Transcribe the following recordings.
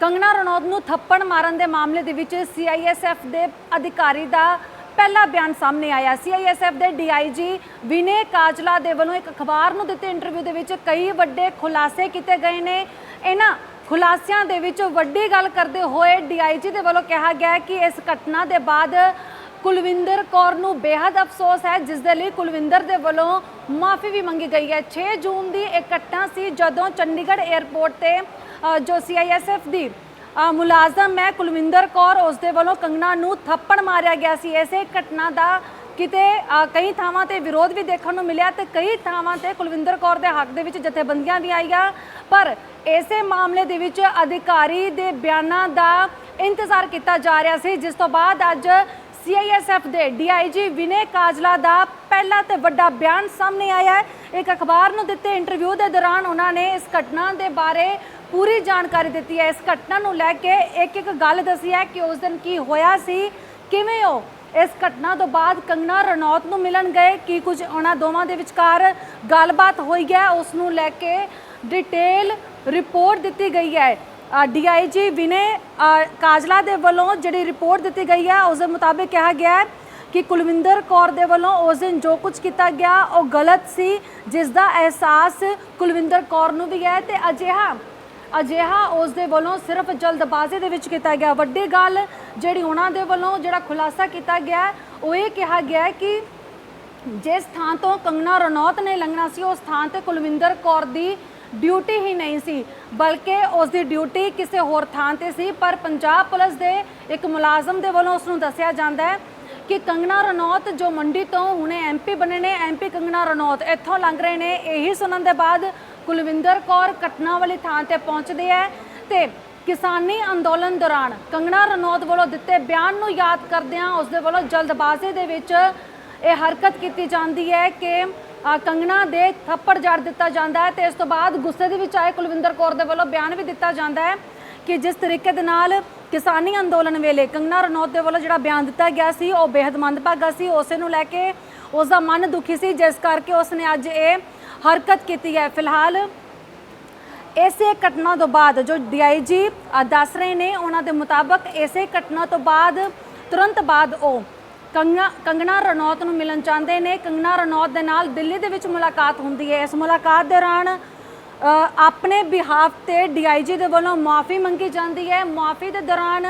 ਕੰਗਣਾ ਰਣੌਤ ਨੂੰ ਥੱਪੜ ਮਾਰਨ ਦੇ ਮਾਮਲੇ ਦੇ ਵਿੱਚ ਸੀਆਈਐਸਐਫ ਦੇ ਅਧਿਕਾਰੀ ਦਾ ਪਹਿਲਾ ਬਿਆਨ ਸਾਹਮਣੇ ਆਇਆ। ਸੀ ਸੀਆਈਐਸਐਫ ਦੇ ਡੀਆਈਜੀ ਵਿਨੇ ਕਾਜਲਾ ਦੇ ਵੱਲੋਂ ਇੱਕ ਅਖਬਾਰ ਨੂੰ ਦਿੱਤੇ ਇੰਟਰਵਿਊ ਦੇ ਵਿੱਚ ਕਈ ਵੱਡੇ ਖੁਲਾਸੇ ਕੀਤੇ ਗਏ ਨੇ। ਇਹਨਾਂ ਖੁਲਾਸਿਆਂ ਦੇ ਵਿੱਚ ਵੱਡੀ ਗੱਲ ਕਰਦੇ ਹੋਏ ਡੀਆਈਜੀ ਦੇ ਵੱਲੋਂ ਕਿਹਾ ਗਿਆ ਕਿ ਇਸ ਘਟਨਾ ਦੇ ਬਾਅਦ ਕੁਲਵਿੰਦਰ ਕੌਰ ਨੂੰ ਬੇहद ਅਫਸੋਸ ਹੈ, ਜਿਸ ਦੇ ਲਈ ਕੁਲਵਿੰਦਰ ਦੇ ਵੱਲੋਂ ਮਾਫੀ ਵੀ ਮੰਗੀ ਗਈ ਹੈ। 6 ਜੂਨ ਦੀ ਇਹ ਘਟਨਾ ਸੀ, ਜਦੋਂ ਚੰਡੀਗੜ੍ਹ 에ਅਰਪੋਰਟ ਤੇ ਜੋ ਸੀਆਈਐਸਐਫ ਦੀ ਮੁਲਾਜ਼ਮ ਹੈ ਕੁਲਵਿੰਦਰ ਕੌਰ ਉਸ ਦੇ ਵੱਲੋਂ ਕੰਗਣਾ ਨੂੰ ਥੱਪੜ ਮਾਰਿਆ ਗਿਆ ਸੀ। ਇਸੇ ਘਟਨਾ ਦਾ ਕਿਤੇ ਕਈ ਥਾਵਾਂ ਤੇ ਵਿਰੋਧ ਵੀ ਦੇਖਣ ਨੂੰ ਮਿਲਿਆ ਤੇ ਕਈ ਥਾਵਾਂ ਤੇ ਕੁਲਵਿੰਦਰ ਕੌਰ ਦੇ ਹੱਕ ਦੇ ਵਿੱਚ ਜਥੇਬੰਦੀਆਂ ਵੀ ਆਈਆਂ। ਪਰ ਇਸੇ ਮਾਮਲੇ ਦੇ ਵਿੱਚ ਅਧਿਕਾਰੀ ਦੇ ਬਿਆਨਾਂ ਦਾ ਇੰਤਜ਼ਾਰ ਕੀਤਾ ਜਾ ਰਿਹਾ ਸੀ, ਜਿਸ ਤੋਂ ਬਾਅਦ ਅੱਜ ਸੀਆਈਐਸਐਫ ਦੇ ਡੀਆਈਜੀ ਵਿਨੇ ਕਾਜਲਾ ਦਾ ਪਹਿਲਾ ਤੇ ਵੱਡਾ ਬਿਆਨ ਸਾਹਮਣੇ ਆਇਆ ਹੈ। ਇੱਕ ਅਖਬਾਰ ਨੂੰ ਦਿੱਤੇ ਇੰਟਰਵਿਊ ਦੇ ਦੌਰਾਨ ਉਹਨਾਂ ਨੇ ਇਸ ਘਟਨਾ ਦੇ ਬਾਰੇ ਪੂਰੀ ਜਾਣਕਾਰੀ ਦਿੱਤੀ ਹੈ। ਇਸ ਘਟਨਾ ਨੂੰ ਲੈ ਕੇ ਇੱਕ ਇੱਕ ਗੱਲ ਦੱਸੀ ਹੈ ਕਿ ਉਸ ਦਿਨ ਕੀ ਹੋਇਆ ਸੀ ਕਿਵੇਂ ਉਹ ਇਸ ਘਟਨਾ ਤੋਂ ਬਾਅਦ ਕੰਗਨਾ ਰਣੌਤ ਨੂੰ ਮਿਲਣ ਗਏ ਕੀ ਕੁਝ ਉਹਨਾਂ ਦੋਵਾਂ ਦੇ ਵਿਚਕਾਰ ਗੱਲਬਾਤ ਹੋਈ ਹੈ ਉਸ ਨੂੰ ਲੈ ਕੇ ਡਿਟੇਲ ਰਿਪੋਰਟ ਦਿੱਤੀ ਗਈ ਹੈ। ਡੀਆਈਜੀ ਵਿਨੇ ਅ, ਕਾਜਲਾ ਦੇ ਵੱਲੋਂ ਜਿਹੜੀ ਰਿਪੋਰਟ ਦਿੱਤੀ ਗਈ ਹੈ ਉਸ ਦੇ ਮੁਤਾਬਿਕ ਕਿਹਾ ਗਿਆ ਹੈ ਕਿ ਕੁਲਵਿੰਦਰ ਕੌਰ ਦੇ ਵੱਲੋਂ ਉਸ ਦਿਨ ਜੋ ਕੁਝ ਕੀਤਾ ਗਿਆ ਉਹ ਗਲਤ ਸੀ ਜਿਸ ਦਾ ਅਹਿਸਾਸ ਕੁਲਵਿੰਦਰ ਕੌਰ ਨੂੰ ਵੀ ਹੈ ਤੇ ਅਜਿਹਾ ਅਜਿਹਾ ਉਸ ਦੇ ਵੱਲੋਂ ਸਿਰਫ ਜਲਦਬਾਜ਼ੀ ਦੇ ਵਿੱਚ ਕੀਤਾ ਗਿਆ। ਵੱਡੀ ਗੱਲ ਜਿਹੜੀ ਉਹਨਾਂ ਦੇ ਵੱਲੋਂ ਜਿਹੜਾ ਖੁਲਾਸਾ ਕੀਤਾ ਗਿਆ, ਉਹ ਇਹ ਕਿਹਾ ਗਿਆ ਕਿ ਜਿਸ ਥਾਂ ਤੋਂ ਕੰਗਨਾ ਰਣੌਤ ਨੇ ਲੰਘਣਾ ਸੀ, ਉਸ ਥਾਂ ਤੇ ਕੁਲਵਿੰਦਰ ਕੌਰ ਦੀ ਡਿਊਟੀ ਹੀ ਨਹੀਂ ਸੀ, ਬਲਕਿ ਉਸ ਦੀ ਡਿਊਟੀ ਕਿਸੇ ਹੋਰ ਥਾਂ ਤੇ ਸੀ। ਪਰ ਪੰਜਾਬ ਪੁਲਿਸ ਦੇ ਇੱਕ ਮੁਲਾਜ਼ਮ ਦੇ ਵੱਲੋਂ ਉਸ ਨੂੰ ਦੱਸਿਆ ਜਾਂਦਾ ਹੈ ਕਿ ਕੰਗਨਾ ਰਣੌਤ ਜੋ ਮੰਡੀ ਤੋਂ ਹੁਣੇ ਐਮਪੀ ਬਣੇ ਨੇ ਐਮਪੀ ਕੰਗਨਾ ਰਣੌਤ, ਇੱਥੋਂ ਲੰਘ ਰਹੇ ਨੇ। ਇਹੀ ਸੁਣਨ ਦੇ ਬਾਅਦ ਕੁਲਵਿੰਦਰ ਕੌਰ ਘਟਨਾ ਵਾਲੀ ਥਾਂ ਤੇ ਪਹੁੰਚਦੇ ਹੈ ਤੇ ਕਿਸਾਨੀ ਅੰਦੋਲਨ ਦੌਰਾਨ ਕੰਗਣਾ ਰਣੌਤ ਵੱਲੋਂ ਦਿੱਤੇ ਬਿਆਨ ਨੂੰ ਯਾਦ ਕਰਦਿਆਂ ਉਸ ਦੇ ਵੱਲੋਂ ਜਲਦਬਾਜ਼ੀ ਦੇ ਵਿੱਚ ਇਹ ਹਰਕਤ ਕੀਤੀ ਜਾਂਦੀ ਹੈ ਕਿ ਕੰਗਣਾ ਦੇ ਥੱਪੜ ਜੜ ਦਿੱਤਾ ਜਾਂਦਾ ਹੈ ਤੇ ਇਸ ਤੋਂ ਬਾਅਦ ਗੁੱਸੇ ਦੇ ਵਿੱਚ ਆਏ ਕੁਲਵਿੰਦਰ ਕੌਰ ਦੇ ਵੱਲੋਂ ਬਿਆਨ ਵੀ ਦਿੱਤਾ ਜਾਂਦਾ ਹੈ ਕਿ ਜਿਸ ਤਰੀਕੇ ਦੇ ਨਾਲ ਕਿਸਾਨੀ ਅੰਦੋਲਨ ਵੇਲੇ ਕੰਗਣਾ ਰਣੌਤ ਦੇ ਵੱਲੋਂ ਜਿਹੜਾ ਬਿਆਨ ਦਿੱਤਾ ਗਿਆ ਸੀ, ਉਹ ਬੇहद ਮੰਦਭਾਗਾ ਸੀ। ਉਸੇ ਨੂੰ ਲੈ ਕੇ ਉਸ ਦਾ ਮਨ ਦੁਖੀ ਸੀ, ਜਿਸ ਕਰਕੇ ਉਸ ਨੇ ਅੱਜ ਇਹ ਹਰਕਤ ਕੀਤੀ ਹੈ। ਫਿਲਹਾਲ ਇਸੇ ਘਟਨਾ ਤੋਂ ਬਾਅਦ ਜੋ ਡੀਆਈਜੀ ਦੱਸ ਰਹੇ ਨੇ, ਉਹਨਾਂ ਦੇ ਮੁਤਾਬਕ ਇਸੇ ਘਟਨਾ ਤੋਂ ਬਾਅਦ ਤੁਰੰਤ ਬਾਅਦ ਉਹ ਕੰਗਨਾ ਕੰਗਨਾ ਰਣੌਤ ਨੂੰ ਮਿਲਣ ਚਾਹੁੰਦੇ ਨੇ। ਕੰਗਣਾ ਰਣੌਤ ਦੇ ਨਾਲ ਦਿੱਲੀ ਦੇ ਵਿੱਚ ਮੁਲਾਕਾਤ ਹੁੰਦੀ ਹੈ। ਇਸ ਮੁਲਾਕਾਤ ਦੌਰਾਨ ਆਪਣੇ ਬਿਹਾਫ ਤੇ ਡੀਆਈਜੀ ਦੇ ਵੱਲੋਂ ਮਾਫੀ ਮੰਗੀ ਜਾਂਦੀ ਹੈ। ਮਾਫੀ ਦੇ ਦੌਰਾਨ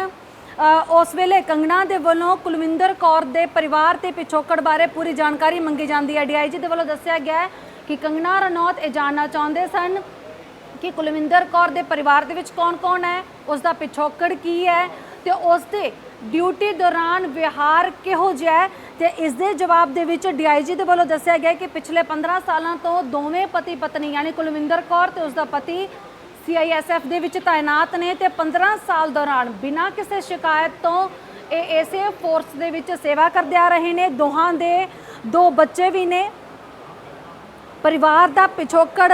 ਉਸ ਵੇਲੇ ਕੰਗਣਾ ਦੇ ਵੱਲੋਂ ਕੁਲਵਿੰਦਰ ਕੌਰ ਦੇ ਪਰਿਵਾਰ ਤੇ ਪਿਛੋਕੜ ਬਾਰੇ ਪੂਰੀ ਜਾਣਕਾਰੀ ਮੰਗੀ ਜਾਂਦੀ ਹੈ। ਡੀਆਈਜੀ ਦੇ ਵੱਲੋਂ ਦੱਸਿਆ ਗਿਆ ਕਿ ਕੰਗਣਾ ਰਣੌਤ ਇਹ ਜਾਣਨਾ ਚਾਹੁੰਦੇ ਸਨ ਕਿ ਕੁਲਵਿੰਦਰ ਕੌਰ ਦੇ ਪਰਿਵਾਰ ਦੇ ਵਿੱਚ ਕੌਣ-ਕੌਣ ਹੈ, ਉਸ ਦਾ ਪਿਛੋਕੜ ਕੀ ਹੈ ਤੇ ਉਸ ਦੇ ਡਿਊਟੀ ਦੌਰਾਨ ਵਿਹਾਰ ਕਿਹੋ ਜਿਹਾ ਹੈ ਤੇ ਇਸ ਦੇ ਜਵਾਬ ਦੇ ਵਿੱਚ ਡੀਆਈਜੀ ਦੇ ਵੱਲੋਂ ਦੱਸਿਆ ਗਿਆ ਕਿ ਪਿਛਲੇ 15 ਸਾਲਾਂ ਤੋਂ ਦੋਵੇਂ ਪਤੀ ਪਤਨੀ ਯਾਨੀ ਕੁਲਵਿੰਦਰ ਕੌਰ ਤੇ ਉਸ ਦਾ ਪਤੀ ਸੀਆਈਐਸਐਫ ਦੇ ਵਿੱਚ ਤਾਇਨਾਤ ਨੇ ਤੇ 15 ਸਾਲ ਦੌਰਾਨ ਬਿਨਾਂ ਕਿਸੇ ਸ਼ਿਕਾਇਤ ਤੋਂ ਇਹ ਇਸੇ ਫੋਰਸ ਦੇ ਵਿੱਚ ਸੇਵਾ ਕਰਦੇ ਆ ਰਹੇ ਨੇ। ਦੋਹਾਂ ਦੇ ਦੋ ਬੱਚੇ ਵੀ ਨੇ। ਪਰਿਵਾਰ ਦਾ ਪਿਛੋਕੜ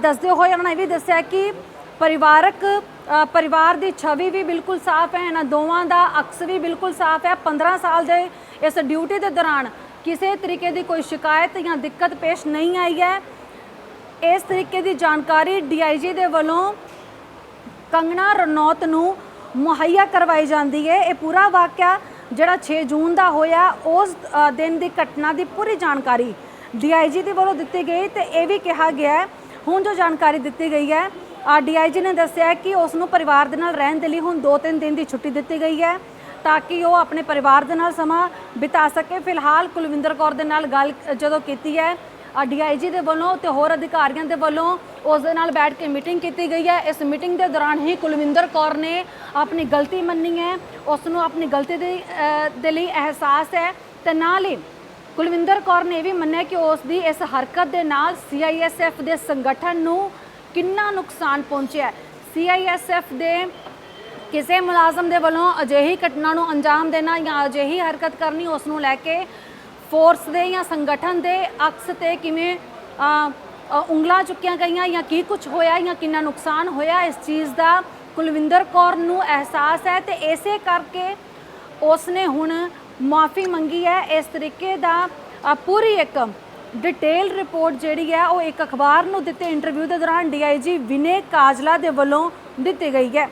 ਦੱਸਦੇ ਹੋਏ ਉਹਨਾਂ ਨੇ ਇਹ ਵੀ ਦੱਸਿਆ ਕਿ ਪਰਿਵਾਰਕ ਪਰਿਵਾਰ ਦੀ ਛਵੀ ਵੀ ਬਿਲਕੁਲ ਸਾਫ਼ ਹੈ। ਇਹਨਾਂ ਦੋਵਾਂ ਦਾ ਅਕਸ ਵੀ ਬਿਲਕੁਲ ਸਾਫ਼ ਹੈ। 15 ਸਾਲ ਦੇ ਇਸ ਡਿਊਟੀ ਦੇ ਦੌਰਾਨ ਕਿਸੇ ਤਰੀਕੇ ਦੀ ਕੋਈ ਸ਼ਿਕਾਇਤ ਜਾਂ ਦਿੱਕਤ ਪੇਸ਼ ਨਹੀਂ ਆਈ ਹੈ। ਇਸ ਤਰੀਕੇ ਦੀ ਜਾਣਕਾਰੀ ਡੀਆਈਜੀ ਦੇ ਵੱਲੋਂ ਕੰਗਣਾ ਰਣੌਤ ਨੂੰ ਮੁਹੱਈਆ ਕਰਵਾਈ ਜਾਂਦੀ ਹੈ। ਇਹ ਪੂਰਾ ਵਾਕਿਆ ਜਿਹੜਾ 6 ਜੂਨ ਦਾ ਹੋਇਆ, ਉਸ ਦਿਨ ਦੀ ਘਟਨਾ ਦੀ ਪੂਰੀ ਜਾਣਕਾਰੀ ਡੀਆਈਜੀ ਦੇ ਵੱਲੋਂ ਦਿੱਤੀ ਗਈ ਤੇ ਇਹ ਵੀ ਕਿਹਾ ਗਿਆ ਹੁਣ ਜੋ ਜਾਣਕਾਰੀ ਦਿੱਤੀ ਗਈ ਹੈ ਡੀਆਈਜੀ ਨੇ ਦੱਸਿਆ ਕਿ ਉਸ ਨੂੰ ਪਰਿਵਾਰ ਦੇ ਨਾਲ ਰਹਿਣ ਦੇ ਲਈ ਹੁਣ 2-3 ਦਿਨ ਦੀ ਛੁੱਟੀ ਦਿੱਤੀ ਗਈ ਹੈ ਤਾਂ ਕਿ ਉਹ ਆਪਣੇ ਪਰਿਵਾਰ ਦੇ ਨਾਲ ਸਮਾਂ ਬਿਤਾ ਸਕੇ। ਫਿਲਹਾਲ ਕੁਲਵਿੰਦਰ ਕੌਰ ਦੇ ਨਾਲ ਗੱਲ ਜਦੋਂ ਕੀਤੀ ਹੈ ਡੀਆਈਜੀ ਦੇ ਵੱਲੋਂ ਤੇ ਹੋਰ ਅਧਿਕਾਰੀਆਂ ਦੇ ਵੱਲੋਂ ਉਸ ਦੇ ਨਾਲ ਬੈਠ ਕੇ ਮੀਟਿੰਗ ਕੀਤੀ ਗਈ ਹੈ। ਇਸ ਮੀਟਿੰਗ ਦੇ ਦੌਰਾਨ ਹੀ ਕੁਲਵਿੰਦਰ ਕੌਰ ਨੇ ਆਪਣੀ ਗਲਤੀ ਮੰਨੀ ਹੈ। ਉਸ ਨੂੰ ਆਪਣੀ ਗਲਤੀ ਦੇ ਦੇ ਲਈ ਅਹਿਸਾਸ ਹੈ ਤੇ ਨਾਲ ਹੀ ਕੁਲਵਿੰਦਰ ਕੌਰ ਨੇ ਇਹ ਵੀ ਮੰਨਿਆ ਕਿ ਉਸ ਦੀ ਇਸ ਹਰਕਤ ਦੇ ਨਾਲ ਸੀਆਈਐਸਐਫ ਦੇ ਸੰਗਠਨ ਨੂੰ ਕਿੰਨਾ ਨੁਕਸਾਨ ਪਹੁੰਚਿਆ ਸੀਆਈਐਸਐਫ ਦੇ ਕਿਸੇ ਮੁਲਾਜ਼ਮ ਦੇ ਵੱਲੋਂ ਅਜਿਹੀ ਘਟਨਾ ਨੂੰ ਅੰਜਾਮ ਦੇਣਾ ਜਾਂ ਅਜਿਹੀ ਹਰਕਤ ਕਰਨੀ ਉਸ ਨੂੰ ਲੈ ਕੇ ਫੋਰਸ ਦੇ ਜਾਂ ਸੰਗਠਨ ਦੇ ਅਕਸ ਤੇ ਕਿਵੇਂ ਅ, ਉਂਗਲਾਂ ਚੁੱਕੀਆਂ ਗਈਆਂ ਜਾਂ ਕੀ ਕੁਝ ਹੋਇਆ ਜਾਂ ਕਿੰਨਾ ਨੁਕਸਾਨ ਹੋਇਆ ਇਸ ਚੀਜ਼ ਦਾ ਕੁਲਵਿੰਦਰ ਕੌਰ ਨੂੰ ਅਹਿਸਾਸ ਹੈ ਤੇ ਇਸੇ ਕਰਕੇ ਉਸਨੇ ਹੁਣ ਮਾਫੀ ਮੰਗੀ ਹੈ। ਇਸ ਤਰੀਕੇ ਦਾ ਪੂਰੀ ਇੱਕ ਡਿਟੇਲ ਰਿਪੋਰਟ ਜਿਹੜੀ ਹੈ ਉਹ ਇੱਕ ਅਖਬਾਰ ਨੂੰ ਦਿੱਤੇ ਇੰਟਰਵਿਊ ਦੇ ਦੌਰਾਨ ਡੀਆਈਜੀ ਵਿਨੇ ਕਾਜਲਾ ਦੇ ਵੱਲੋਂ ਦਿੱਤੀ ਗਈ ਹੈ।